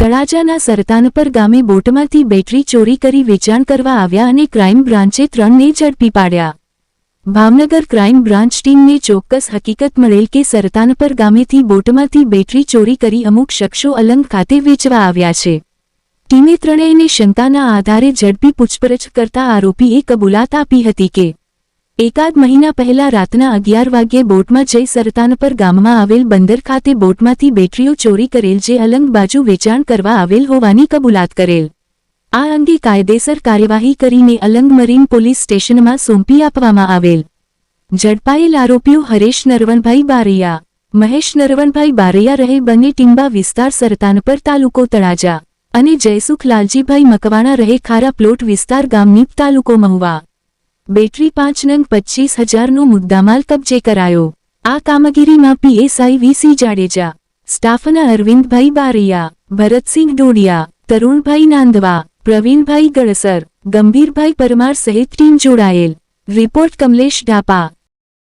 તળાજાના સરતાનપર ગામે બોટમાંથી બેટરી ચોરી કરી વેચાણ કરવા આવ્યા અને ક્રાઇમ બ્રાન્ચે ત્રણને ઝડપી પાડ્યા. ભાવનગર ક્રાઇમ બ્રાન્ચ ટીમને ચોક્કસ હકીકત મળેલ કે સરતાનપર ગામેથી બોટમાંથી બેટરી ચોરી કરી અમુક શખ્સો અલંગ ખાતે વેચવા આવ્યા છે. ટીમે ત્રણેયને શંકાના આધારે ઝડપી પૂછપરછ કરતા આરોપીએ કબૂલાત આપી હતી કે એકાદ મહિના પહેલા રાતના અગિયાર વાગ્યે બોટમાં જઈ સરતાનપર ગામમાં આવેલ બંદર ખાતે બોટમાંથી બેટરીઓ ચોરી કરેલ જે અલંગ બાજુ વેચાણ કરવા આવેલ હોવાની કબૂલાત કરેલ. આ અંગે કાયદેસર કાર્યવાહી કરીને અલંગ મરીન પોલીસ સ્ટેશનમાં સોંપી આપવામાં આવેલ. ઝડપાયેલ આરોપીઓ હરેશ નરવણભાઈ બારૈયા, મહેશ નરવણભાઈ બારૈયા રહે બંને ટીંબા વિસ્તાર સરતાનપર તાલુકો તળાજા અને જયસુખ લાલજીભાઈ મકવાણા રહે ખારા પ્લોટ વિસ્તાર ગામનીપ તાલુકો મહુવા. બેટરી પાંચ નંગ પચ્ચીસ હજારનો મુદ્દામાલ કબજે કરાયો. આ કામગીરીમાં પીએસઆઈ વીસી જાડેજા, સ્ટાફના અરવિંદભાઈ બારૈયા, ભરતસિંહ ડોડિયા, તરુણભાઈ નાંદવા, પ્રવીણભાઈ ગળસર, ગંભીરભાઈ પરમાર સહિત ટીમ જોડાયેલ. રિપોર્ટ કમલેશ ઢાપા.